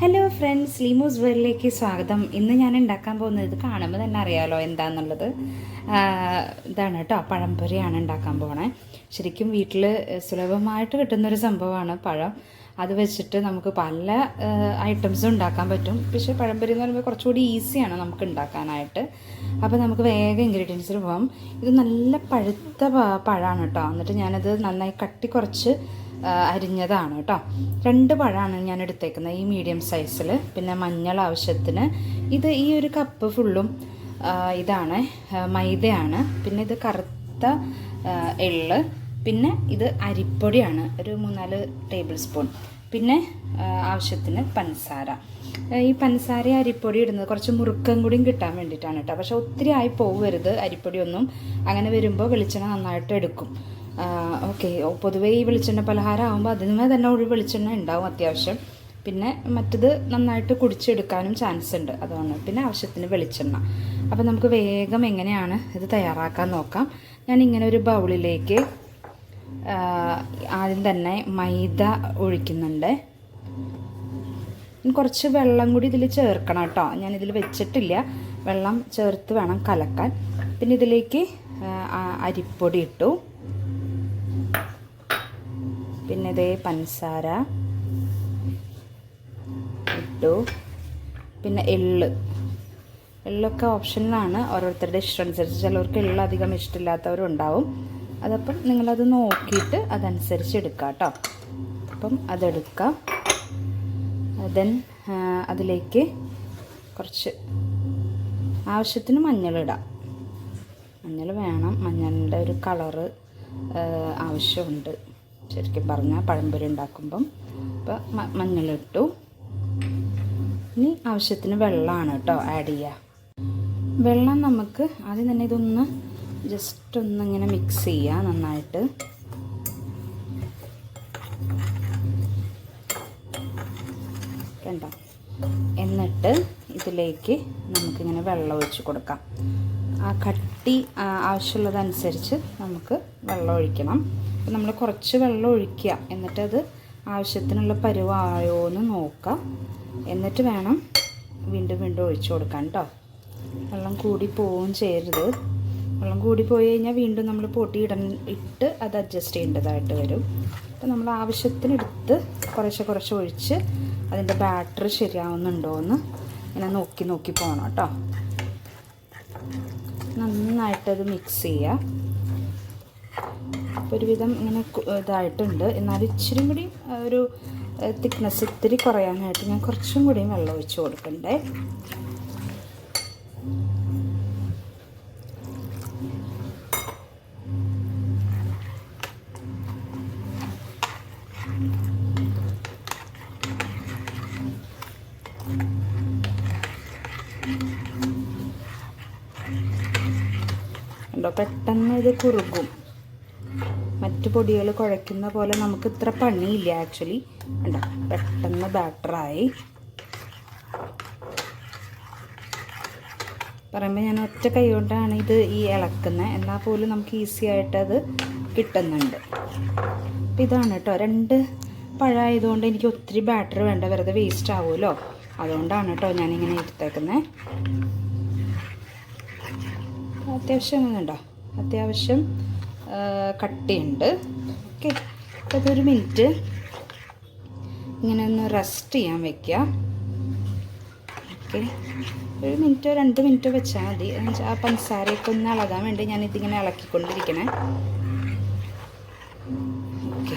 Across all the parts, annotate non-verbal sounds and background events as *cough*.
Hello friends ലീമോസ് വേറിലേക്ക് സ്വാഗതം. ഇന്ന് ഞാൻ ഉണ്ടാക്കാൻ പോകുന്നത് ഇത് കാണുമ്പോൾ തന്നെ അറിയാമല്ലോ എന്താണെന്നുള്ളത് ഇതാണ് കേട്ടോ പഴംപൊരിയാണ് ഉണ്ടാക്കാൻ പോണേ. ശരിക്കും വീട്ടിൽ സുലഭമായിട്ട് കിട്ടുന്നൊരു സംഭവമാണ് പഴം. അത് വെച്ചിട്ട് നമുക്ക് പല ഐറ്റംസും ഉണ്ടാക്കാൻ പറ്റും. പക്ഷേ പഴംപൊരി എന്ന് പറയുമ്പോൾ കുറച്ചുകൂടി ഈസിയാണ് നമുക്ക് ഉണ്ടാക്കാനായിട്ട്. അപ്പോൾ നമുക്ക് വേഗം ഇൻഗ്രീഡിയൻസിൽ പോകാം ഇത് നല്ല പഴുത്ത പഴമാണ് കേട്ടോ എന്നിട്ട് ഞാനത് നന്നായി കട്ടി കുറച്ച് അരിഞ്ഞതാണ് കേട്ടോ. രണ്ട് പഴമാണ് ഞാൻ എടുത്തേക്കുന്നത് ഈ മീഡിയം സൈസിൽ പിന്നെ മഞ്ഞൾ ആവശ്യത്തിന്. ഇത് ഈ ഒരു കപ്പ് ഫുള്ളും ഇതാണ് മൈദയാണ്. പിന്നെ ഇത് കറുത്ത എള്ള്. പിന്നെ ഇത് അരിപ്പൊടിയാണ് ഒരു മൂന്നാൽ ടേബിൾ സ്പൂൺ പിന്നെ ആവശ്യത്തിന് പഞ്ചസാര ഈ പഞ്ചസാര അരിപ്പൊടി ഇടുന്നത് കുറച്ച് മുറുക്കം കൂടിയും കിട്ടാൻ വേണ്ടിയിട്ടാണ് കേട്ടോ. പക്ഷെ ഒത്തിരി ആയി പോകരുത് അരിപ്പൊടിയൊന്നും. അങ്ങനെ വരുമ്പോൾ വെളിച്ചെണ്ണ നന്നായിട്ട് എടുക്കും. ഓക്കെ. പൊതുവേ ഈ വെളിച്ചെണ്ണ പലഹാരം ആകുമ്പോൾ അതിനുമേ തന്നെ ഒരു വെളിച്ചെണ്ണ ഉണ്ടാവും അത്യാവശ്യം. പിന്നെ മറ്റത് നന്നായിട്ട് കുടിച്ചെടുക്കാനും ചാൻസ് ഉണ്ട്. അതാണ്. പിന്നെ ആവശ്യത്തിന് വെളിച്ചെണ്ണ. അപ്പോൾ നമുക്ക് വേഗം എങ്ങനെയാണ് ഇത് തയ്യാറാക്കാൻ നോക്കാം. ഞാൻ ഇങ്ങനെ ഒരു ബൗളിലേക്ക് ആദ്യം തന്നെ മൈദ ഒഴിക്കുന്നുണ്ട്. കുറച്ച് വെള്ളം കൂടി ഇതിൽ ചേർക്കണം കേട്ടോ. ഞാൻ ഇതിൽ വെച്ചിട്ടില്ല. വെള്ളം ചേർത്ത് വേണം കലക്കാൻ. പിന്നെ ഇതിലേക്ക് അരിപ്പൊടി ഇട്ടു. പിന്നെ ഇതേ പഞ്ചസാര ഇട്ടു. പിന്നെ എള്ള്. എള്ളൊക്കെ ഓപ്ഷനിലാണ് ഓരോരുത്തരുടെ ഇഷ്ടം അനുസരിച്ച്. ചിലവർക്ക് എള്ള് അധികം ഇഷ്ടമില്ലാത്തവരും ഉണ്ടാവും അതപ്പം നിങ്ങളത് നോക്കിയിട്ട് അതനുസരിച്ച് എടുക്കുക കേട്ടോ. അപ്പം അതെടുക്കാം. ദെൻ അതിലേക്ക് കുറച്ച് ആവശ്യത്തിന് മഞ്ഞളിടാം മഞ്ഞൾ വേണം. മഞ്ഞളിന്റെ ഒരു കളറ് ആവശ്യമുണ്ട്. ശരിക്കും പറഞ്ഞാൽ പഴംപൊരി ഉണ്ടാക്കുമ്പം അപ്പോൾ മ- മഞ്ഞളിട്ടു. ഇനി ആവശ്യത്തിന് വെള്ളമാണ് കേട്ടോ ആഡ് ചെയ്യുക വെള്ളം നമുക്ക് ആദ്യം തന്നെ ഇതൊന്ന് ജസ്റ്റ് ഒന്ന് ഇങ്ങനെ മിക്സ് ചെയ്യുക നന്നായിട്ട്. കണ്ടോ? എന്നിട്ട് ഇതിലേക്ക് നമുക്കിങ്ങനെ വെള്ളം ഒഴിച്ച് കൊടുക്കാം. ആ കട്ടി ആവശ്യമുള്ളതനുസരിച്ച് നമുക്ക് വെള്ളം ഒഴിക്കണം. അപ്പം നമ്മൾ കുറച്ച് വെള്ളം ഒഴിക്കുക. എന്നിട്ടത് ആവശ്യത്തിനുള്ള പരുവായോ എന്ന് നോക്കുക. എന്നിട്ട് വേണം വീണ്ടും വീണ്ടും ഒഴിച്ചു കൊടുക്കാൻ കേട്ടോ വെള്ളം കൂടി പോവുകയും ചെയ്യരുത്. വെള്ളം കൂടി പോയി കഴിഞ്ഞാൽ വീണ്ടും നമ്മൾ പൊട്ടി ഇട ഇട്ട് അത് അഡ്ജസ്റ്റ് ചെയ്യേണ്ടതായിട്ട് വരും. അപ്പോൾ നമ്മൾ ആവശ്യത്തിനെടുത്ത് കുറേശ്ശെ കുറച്ച് ഒഴിച്ച് അതിന്റെ ബാറ്റർ ശരിയാവുന്നുണ്ടോ എന്ന് ഇങ്ങനെ നോക്കി നോക്കി പോകണം കേട്ടോ നന്നായിട്ടത് മിക്സ് ചെയ്യുക. അപ്പോൾ ഒരുവിധം ഇങ്ങനെ ഇതായിട്ടുണ്ട്. എന്നാൽ ഇച്ചിരി കൂടി ഒരു തിക്നെസ് ഇത്തിരി കുറയാനായിട്ട് ഞാൻ കുറച്ചും കൂടി വെള്ളം ഒഴിച്ച് കൊടുക്കണ്ടേ. കണ്ടോ പെട്ടെന്ന് ഇത് കുറുകും. മറ്റു പൊടികൾ കുഴയ്ക്കുന്ന പോലെ നമുക്ക് ഇത്ര പണിയില്ല ആക്ച്വലി കണ്ടോ? പെട്ടെന്ന് ബാറ്ററായി പറയുമ്പോൾ ഞാൻ ഒറ്റ കൈ കൊണ്ടാണ് ഇത് ഈ ഇളക്കുന്നത് എന്നാൽ പോലും നമുക്ക് ഈസി ആയിട്ട് അത് കിട്ടുന്നുണ്ട്. അപ്പം ഇതാണ് കേട്ടോ രണ്ട് പഴമായതുകൊണ്ട് എനിക്ക് ഒത്തിരി ബാറ്ററി വേണ്ട. വെറുതെ വേസ്റ്റ് ആവുമല്ലോ. അതുകൊണ്ടാണ് കേട്ടോ ഞാനിങ്ങനെ എടുത്തേക്കുന്നത് അത്യാവശ്യം ഉണ്ടോ അത്യാവശ്യം കട്ടിയുണ്ട്. ഓക്കെ. അപ്പോൾ അതൊരു മിനിറ്റ്. ഇങ്ങനെ ഒന്ന് റെസ്റ്റ് ചെയ്യാൻ വെക്കുക ഓക്കെ. ഒരു മിനിറ്റോ രണ്ട് മിനിറ്റോ വെച്ചാൽ മതി. ആ പഞ്ചസാരയൊക്കെ ഒന്ന് ഇളകാൻ വേണ്ടി ഞാൻ ഇതിങ്ങനെ ഇളക്കിക്കൊണ്ടിരിക്കണേ. ഓക്കെ.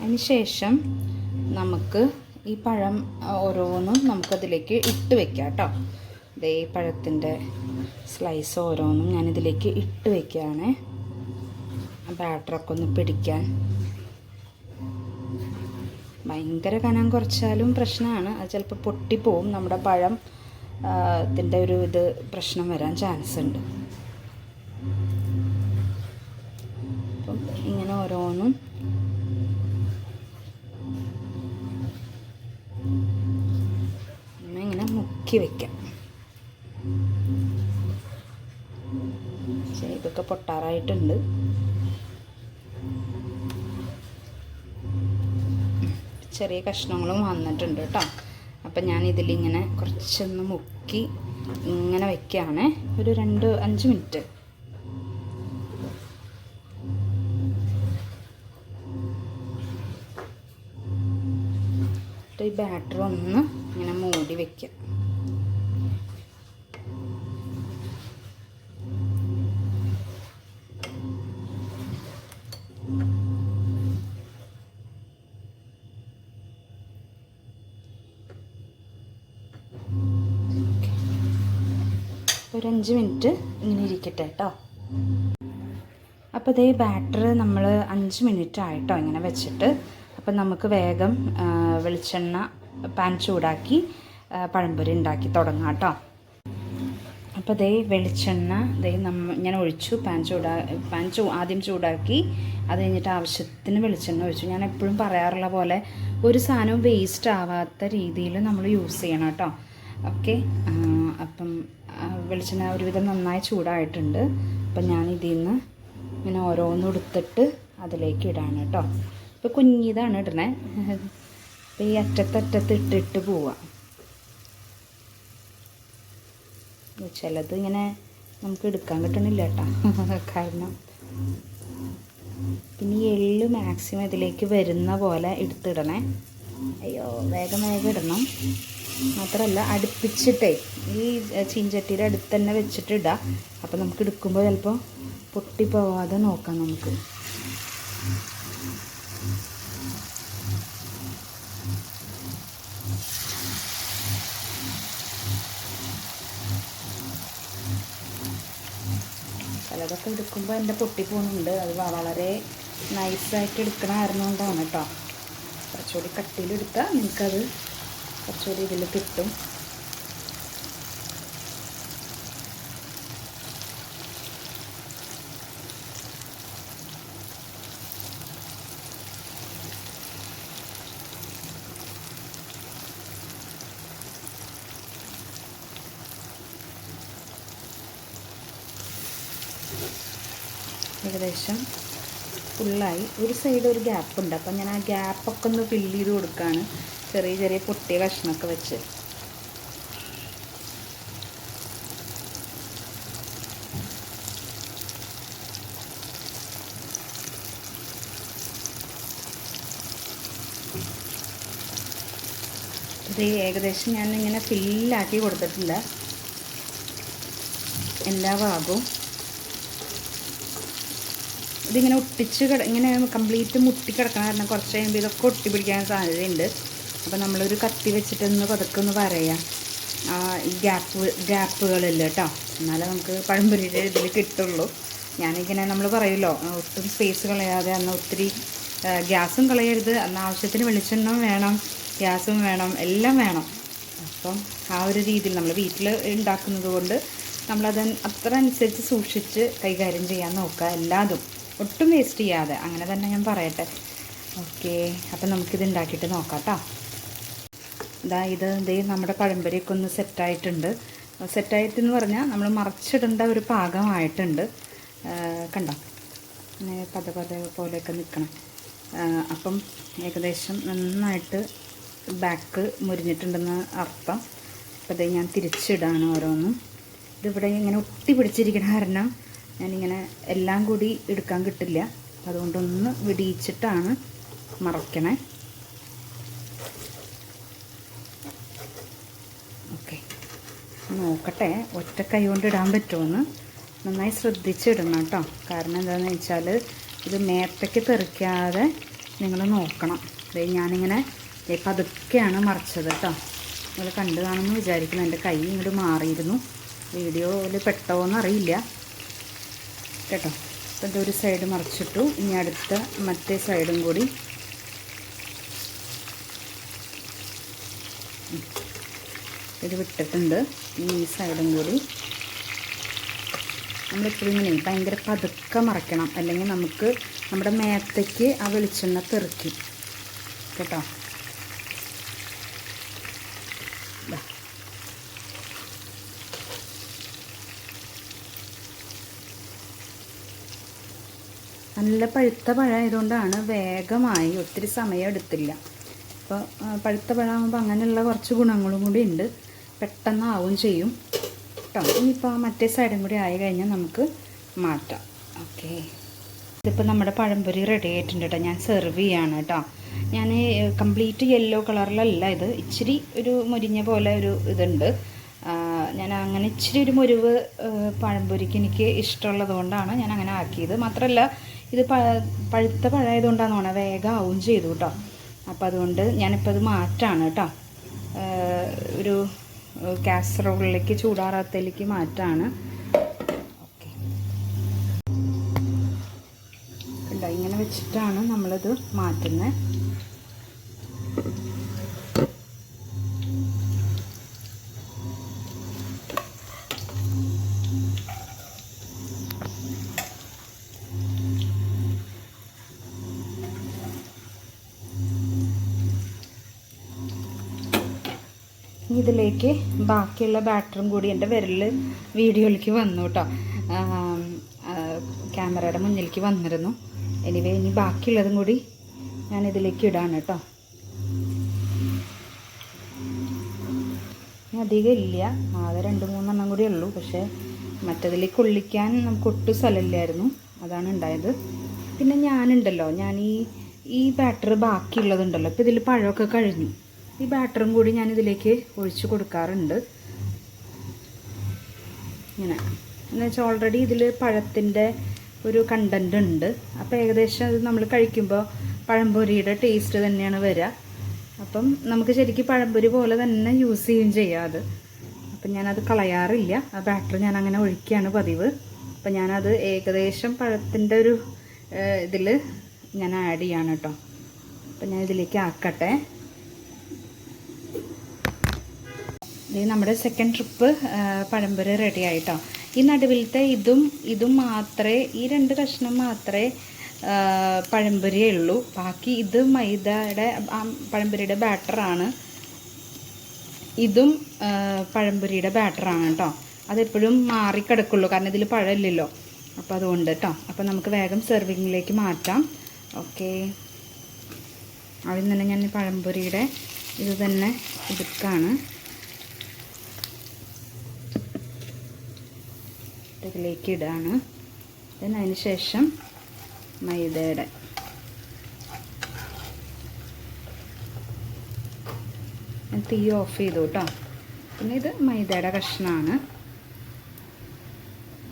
അതിന് ശേഷം നമുക്ക് ഈ പഴം ഓരോന്നും നമുക്കതിലേക്ക് ഇട്ട് വെക്കാം കേട്ടോ ഈ പഴത്തിന്റെ സ്ലൈസ് ഓരോന്നും ഞാനിതിലേക്ക് ഇട്ട് വെക്കുകയാണ്. ബാറ്ററൊക്കെ ഒന്ന് പിടിക്കാൻ. ഭയങ്കര കനം കുറച്ചാലും പ്രശ്നമാണ്. അത് ചിലപ്പോൾ പൊട്ടിപ്പോവും. നമ്മുടെ പഴം ത്തിന്റെ ഒരു ഇത് പ്രശ്നം വരാൻ ചാൻസ് ഉണ്ട്. അപ്പം ഇങ്ങനെ ഓരോന്നും ഇങ്ങനെ മുക്കി വെക്കാം. ഇതൊക്കെ പൊട്ടാറായിട്ടുണ്ട്. ചെറിയ കഷ്ണങ്ങളും വന്നിട്ടുണ്ട് കേട്ടോ. അപ്പം ഞാൻ ഇതിലിങ്ങനെ കുറച്ചൊന്ന് മുക്കി ഇങ്ങനെ വയ്ക്കുകയാണ് ഒരു രണ്ട് അഞ്ച് മിനിറ്റ്. ഈ ബാറ്റർ ഒന്ന് ഇങ്ങനെ മൂടി വെക്കുക അഞ്ച് മിനിറ്റ് ഇങ്ങനെ ഇരിക്കട്ടെ കേട്ടോ അപ്പോൾ ഇതേ ബാറ്റർ നമ്മൾ അഞ്ച് മിനിറ്റ് ആയിട്ടോ ഇങ്ങനെ വെച്ചിട്ട്. അപ്പം നമുക്ക് വേഗം വെളിച്ചെണ്ണ പാൻ ചൂടാക്കി പഴംപൊരി ഉണ്ടാക്കി തുടങ്ങാം കേട്ടോ അപ്പോൾ ദേ വെളിച്ചെണ്ണ ദേ നമ്മ ഞാൻ ഒഴിച്ചു പാൻ ചൂടാ പാൻ ചൂ ആദ്യം ചൂടാക്കി അത് കഴിഞ്ഞിട്ട് ആവശ്യത്തിന് വെളിച്ചെണ്ണ ഒഴിച്ചു. ഞാൻ എപ്പോഴും പറയാറുള്ള പോലെ ഒരു സാധനവും വേസ്റ്റ് ആവാത്ത രീതിയിൽ നമ്മൾ യൂസ് ചെയ്യണം കേട്ടോ ഓക്കെ. അപ്പം വെളിച്ചെണ്ണ ഒരുവിധം നന്നായി ചൂടായിട്ടുണ്ട്. അപ്പം ഞാൻ ഇതിൽ നിന്ന് ഇങ്ങനെ ഓരോന്നും എടുത്തിട്ട് അതിലേക്ക് ഇടാണ് കേട്ടോ. ഇപ്പോൾ കുഞ്ഞിതാണ് ഇടണേ. *laughs* അപ്പോൾ ഈ അറ്റത്തറ്റത്ത് ഇട്ടിട്ട് പോവാം. ചിലത് ഇങ്ങനെ നമുക്ക് എടുക്കാൻ കിട്ടണില്ല കേട്ടോ. *laughs* കാരണം പിന്നെ ഈ എള്ള് മാക്സിമം ഇതിലേക്ക് വരുന്ന പോലെ എടുത്തിടണേ. അയ്യോ വേഗം വേഗം ഇടണം. മാത്രമല്ല അടുപ്പിച്ചിട്ടേ ഈ ചീഞ്ചട്ടിയുടെ അടുത്ത് തന്നെ വെച്ചിട്ട് അപ്പം നമുക്ക് എടുക്കുമ്പോൾ ചിലപ്പോൾ പൊട്ടിപ്പോവാതെ നോക്കാം നമുക്ക്. ചിലതൊക്കെ എടുക്കുമ്പോൾ എന്റെ പൊട്ടിപ്പോകുന്നുണ്ട് അത് വളരെ നൈസായിട്ട് എടുക്കണമായിരുന്നു കാരണം കൊണ്ടാണ് കേട്ടോ. കുറച്ചുകൂടി കട്ടിയിലെടുത്താൽ നിങ്ങൾക്കത് കുറച്ചുകൂടി ഇതിൽ കിട്ടും. ഏകദേശം ഫുള്ളായി ഒരു സൈഡ് ഒരു ഗ്യാപ്പ് ഉണ്ട്. അപ്പം ഞാൻ ആ ഗ്യാപ്പൊക്കെ ഒന്ന് ഫില്ല് ചെയ്ത് കൊടുക്കുകയാണ് ചെറിയ ചെറിയ പൊട്ടിയ കഷ്ണമൊക്കെ വെച്ച്. ഇത് ഏകദേശം ഞാൻ ഇങ്ങനെ ഫില്ലാക്കി കൊടുത്തിട്ടില്ല. എല്ലാ ഭാഗവും. ഇതിങ്ങനെ ഒട്ടിച്ച് കിട ഇങ്ങനെ കംപ്ലീറ്റ് മുട്ടി കാരണം കുറച്ച് കഴിയുമ്പോൾ ഇതൊക്കെ ഒട്ടി പിടിക്കാൻ സാധ്യതയുണ്ട്. അപ്പോൾ നമ്മളൊരു കത്തി വെച്ചിട്ടൊന്ന് പതുക്കെ ഒന്ന് പറയാം ഈ ഗ്യാപ്പ് ഗ്യാപ്പുകളില്ല കേട്ടോ എന്നാലേ നമുക്ക് പഴംപൊരിയുടെ ഇതിൽ കിട്ടുള്ളൂ. ഞാനിങ്ങനെ നമ്മൾ പറയുമല്ലോ ഒട്ടും സ്പേസ് കളയാതെ അന്ന് ഒത്തിരി ഗ്യാസും കളയരുത്. അന്ന് ആവശ്യത്തിന് വെളിച്ചെണ്ണം വേണം ഗ്യാസും വേണം എല്ലാം വേണം. അപ്പം ആ ഒരു രീതിയിൽ നമ്മൾ വീട്ടിൽ ഉണ്ടാക്കുന്നത് കൊണ്ട് നമ്മളത് അത്ര അനുസരിച്ച് സൂക്ഷിച്ച് കൈകാര്യം ചെയ്യാൻ നോക്കുക എല്ലാതും. ഒട്ടും വേസ്റ്റ് ചെയ്യാതെ. അങ്ങനെ തന്നെ ഞാൻ പറയട്ടെ. ഓക്കെ അപ്പം നമുക്കിത് ഉണ്ടാക്കിയിട്ട് നോക്കാം കേട്ടോ ഇതാ ഇത് ദേ നമ്മുടെ പഴംപൊരിയൊക്കെ ഒന്ന് സെറ്റായിട്ടുണ്ട്. സെറ്റായിട്ടെന്ന് പറഞ്ഞാൽ നമ്മൾ മറച്ചിടേണ്ട ഒരു പാകമായിട്ടുണ്ട്. കണ്ടോ? ഇങ്ങനെ പത പത പോലെയൊക്കെ നിൽക്കണം അപ്പം ഏകദേശം നന്നായിട്ട് ബാക്ക് മുരിഞ്ഞിട്ടുണ്ടെന്ന് അർത്ഥം. അപ്പോൾ ഇത് ഞാൻ തിരിച്ചിടാണ് ഓരോന്നും. ഇതിവിടെ ഇങ്ങനെ ഒട്ടി പിടിച്ചിരിക്കണ കാരണം ഞാനിങ്ങനെ എല്ലാം കൂടി എടുക്കാൻ കിട്ടില്ല. അതുകൊണ്ടൊന്ന് വിടിയിച്ചിട്ടാണ് മറക്കണേ ഓക്കെ നോക്കട്ടെ. ഒറ്റ കൈ കൊണ്ട് ഇടാൻ പറ്റുമെന്ന് നന്നായി ശ്രദ്ധിച്ചിടണം കേട്ടോ. കാരണം എന്താണെന്ന് വെച്ചാൽ ഇത് മേത്തയ്ക്ക് തെറിക്കാതെ നിങ്ങൾ നോക്കണം. അതായത് ഞാനിങ്ങനെ പതുക്കെയാണ് മറിച്ചത് കേട്ടോ. നിങ്ങൾ കണ്ടു കാണുമെന്ന് വിചാരിക്കണം എന്റെ കൈ ഇങ്ങോട്ട് മാറിയിരുന്നു. വീഡിയോയിൽ പെട്ടോന്ന് അറിയില്ല. കേട്ടോ. അപ്പോൾ ഒരു സൈഡ് മറിച്ചിട്ടു. ഇനി അടുത്ത മറ്റേ സൈഡും കൂടി ഇത് വിട്ടിട്ടുണ്ട്. ഈ സൈഡും കൂടി. നമ്മളിപ്പോഴും ഇങ്ങനെ ഭയങ്കര പതുക്കെ മറക്കണം അല്ലെങ്കിൽ നമുക്ക് നമ്മുടെ മേത്തേക്ക് ആ വെളിച്ചെണ്ണ തെറിക്കും കേട്ടോ? നല്ല പഴുത്ത പഴമായതുകൊണ്ടാണ് വേഗമായി ഒത്തിരി സമയം എടുത്തില്ല. അപ്പോൾ പഴുത്ത പഴമാകുമ്പോൾ അങ്ങനെയുള്ള കുറച്ച് ഗുണങ്ങളും കൂടി ഉണ്ട്. പെട്ടെന്ന് ആവും ചെയ്യും കേട്ടോ ഇനിയിപ്പോൾ മറ്റേ സൈഡും കൂടി ആയി കഴിഞ്ഞാൽ നമുക്ക് മാറ്റാം. ഓക്കെ. ഇതിപ്പോൾ നമ്മുടെ പഴംപൊരി റെഡി ആയിട്ടുണ്ട് കേട്ടോ ഞാൻ സെർവ് ചെയ്യാണ് കേട്ടോ ഞാൻ കംപ്ലീറ്റ് യെല്ലോ കളറിലല്ല ഇത്. ഇച്ചിരി ഒരു മുരിഞ്ഞ പോലെ ഒരു ഇതുണ്ട്. ഞാൻ അങ്ങനെ ഇച്ചിരി ഒരു മുരിവ് പഴംപൊരിക്ക് എനിക്ക് ഇഷ്ടമുള്ളത് കൊണ്ടാണ് ഞാൻ അങ്ങനെ ആക്കിയത്. മാത്രമല്ല ഇത് പ പഴുത്ത പഴമായതുകൊണ്ടാണ് തോന്നുന്നത് വേഗം ആവും ചെയ്തു കേട്ടോ അപ്പോൾ അതുകൊണ്ട് ഞാനിപ്പോൾ ഇത് മാറ്റാണ് കേട്ടോ ഒരു കാസറോളിലേക്ക് ചൂടാറാത്തതിലേക്ക് മാറ്റാണ്. ഓക്കെ. ഇങ്ങനെ വെച്ചിട്ടാണ് നമ്മളിത് മാറ്റുന്നത്. ഇതിലേക്ക് ബാക്കിയുള്ള ബാറ്ററും കൂടി എന്റെ വിരൽ വീഡിയോയിലേക്ക് വന്നു കേട്ടോ. ക്യാമറയുടെ മുന്നിലേക്ക് വന്നിരുന്നു. എനിവേ ഇനി ബാക്കിയുള്ളതും കൂടി ഞാൻ ഇതിലേക്ക് ഇടാണ് കേട്ടോ. അധികം ഇല്ല. ആകെ രണ്ട് മൂന്നെണ്ണം കൂടി ഉള്ളൂ. പക്ഷേ മറ്റതിലേക്ക് ഉള്ളിക്കാൻ നമുക്ക് ഒട്ടും സ്ഥലമില്ലായിരുന്നു. അതാണ് ഉണ്ടായത്. പിന്നെ ഞാനുണ്ടല്ലോ. ഞാൻ ഈ ഈ ബാറ്ററി ബാക്കിയുള്ളതുണ്ടല്ലോ. ഇപ്പോൾ ഇതിൽ പഴമൊക്കെ കഴിഞ്ഞു. ഈ ബാറ്ററും കൂടി ഞാൻ ഇതിലേക്ക് ഒഴിച്ച് കൊടുക്കാറുണ്ട്. ഇങ്ങനെ. എന്ന് വെച്ചാൽ ഓൾറെഡി ഇതിൽ പഴത്തിന്റെ ഒരു കണ്ടന്റ് ഉണ്ട്. അപ്പോൾ ഏകദേശം അത് നമ്മൾ കഴിക്കുമ്പോൾ പഴംപൊരിയുടെ ടേസ്റ്റ് തന്നെയാണ് വരിക അപ്പം നമുക്ക് ശരിക്കും പഴംപൊരി പോലെ തന്നെ യൂസ് ചെയ്യും ചെയ്യാം അത്. അപ്പം ഞാനത് കളയാറില്ല. ആ ബാറ്റർ ഞാൻ അങ്ങനെ ഒഴിക്കുകയാണ് പതിവ്. അപ്പം ഞാനത് ഏകദേശം പഴത്തിന്റെ ഒരു ഇതിൽ ഞാൻ ആഡ് ചെയ്യാണ് കേട്ടോ അപ്പം ഞാൻ ഇതിലേക്ക് ആക്കട്ടെ. ഇത് നമ്മുടെ സെക്കൻഡ് ട്രിപ്പ് പഴംപൊരി റെഡി ആയിട്ടോ. ഈ നടുവിലത്തെ ഇതും ഇതും മാത്രമേ ഈ രണ്ട് കഷ്ണം മാത്രമേ പഴംപൊരിയേ ഉള്ളൂ. ബാക്കി ഇത് മൈദയുടെ പഴംപൊരിയുടെ ബാറ്ററാണ് ഇതും പഴംപൊരിയുടെ ബാറ്ററാണ് കേട്ടോ. അതെപ്പോഴും മാറിക്കിടക്കുള്ളൂ കാരണം ഇതിൽ പഴമില്ലല്ലോ. അപ്പോൾ അതുകൊണ്ട് കേട്ടോ. അപ്പോൾ നമുക്ക് വേഗം സെർവിങ്ങിലേക്ക് മാറ്റാം. ഓക്കെ ആദ്യം തന്നെ ഞാൻ പഴംപൊരിയുടെ ഇത് തന്നെ എടുക്കാണ്. ഇതിലേക്ക് ഇടാണ്. അതിന് ശേഷം മൈദയുടെ തീ ഓഫ് ചെയ്തു കേട്ടോ. പിന്നെ ഇത് മൈദയുടെ കഷ്ണമാണ്.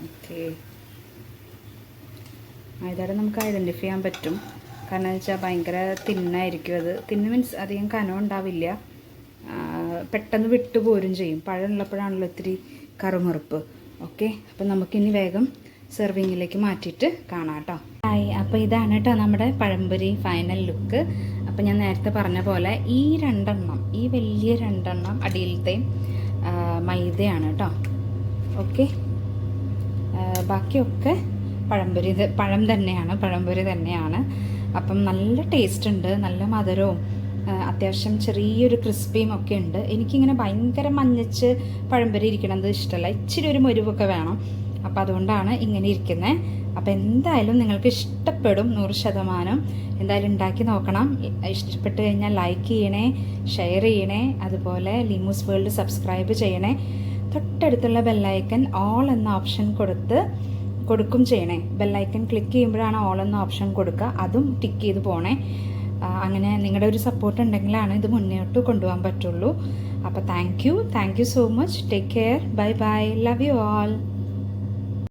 ഓക്കെ. മൈദയുടെ നമുക്ക് ഐഡന്റിഫൈ ചെയ്യാൻ പറ്റും. കാരണം വെച്ചാൽ ഭയങ്കര തിന്നായിരിക്കും അത്. തിന്ന് മീൻസ് അധികം കനം ഉണ്ടാവില്ല. പെട്ടെന്ന് വിട്ടുപോരും ചെയ്യും. പഴമുള്ളപ്പോഴാണല്ലോ ഇത്തിരി കറുമുറുപ്പ്. ഓക്കെ അപ്പം നമുക്കിനി വേഗം സെർവിങ്ങിലേക്ക് മാറ്റിയിട്ട് കാണാം കേട്ടോ. ഹായ് അപ്പോൾ ഇതാണ് കേട്ടോ നമ്മുടെ പഴംപൊരി ഫൈനൽ ലുക്ക് അപ്പം ഞാൻ നേരത്തെ പറഞ്ഞ പോലെ ഈ രണ്ടെണ്ണം ഈ വലിയ രണ്ടെണ്ണം അടിയിലത്തെയും മൈദയാണ് കേട്ടോ. ഓക്കെ ബാക്കിയൊക്കെ പഴംപൊരി പഴം തന്നെയാണ് പഴംപൊരി തന്നെയാണ്. അപ്പം നല്ല ടേസ്റ്റ് ഉണ്ട് നല്ല മധുരവും അത്യാവശ്യം ചെറിയൊരു ക്രിസ്പിയും ഒക്കെ ഉണ്ട്. എനിക്കിങ്ങനെ ഭയങ്കര മഞ്ഞച്ച് പഴംപൊരി ഇരിക്കണത് ഇഷ്ടമല്ല ഇച്ചിരി ഒരു മുരിവൊക്കെ വേണം. അപ്പോൾ അതുകൊണ്ടാണ് ഇങ്ങനെ ഇരിക്കുന്നത് അപ്പോൾ എന്തായാലും നിങ്ങൾക്ക് ഇഷ്ടപ്പെടും നൂറ് ശതമാനം. എന്തായാലും ഉണ്ടാക്കി നോക്കണം. ഇഷ്ടപ്പെട്ട് കഴിഞ്ഞാൽ ലൈക്ക് ചെയ്യണേ ഷെയർ ചെയ്യണേ അതുപോലെ ലിമൂസ് വേൾഡ് സബ്സ്ക്രൈബ് ചെയ്യണേ. തൊട്ടടുത്തുള്ള ബെല്ലൈക്കൻ ഓൾ എന്ന ഓപ്ഷൻ കൊടുത്ത് കൊടുക്കും ചെയ്യണേ. ബെല്ലൈക്കൻ ക്ലിക്ക് ചെയ്യുമ്പോഴാണ് ഓൾ എന്ന ഓപ്ഷൻ കൊടുക്കുക. അതും ടിക്ക് ചെയ്ത് പോണേ. അങ്ങനെ നിങ്ങളുടെ ഒരു സപ്പോർട്ട് ഉണ്ടെങ്കിലാണ് ഇത് മുന്നോട്ട് കൊണ്ടുപോകാൻ പറ്റുള്ളൂ. അപ്പോൾ thank you thank you so much take care bye bye love you all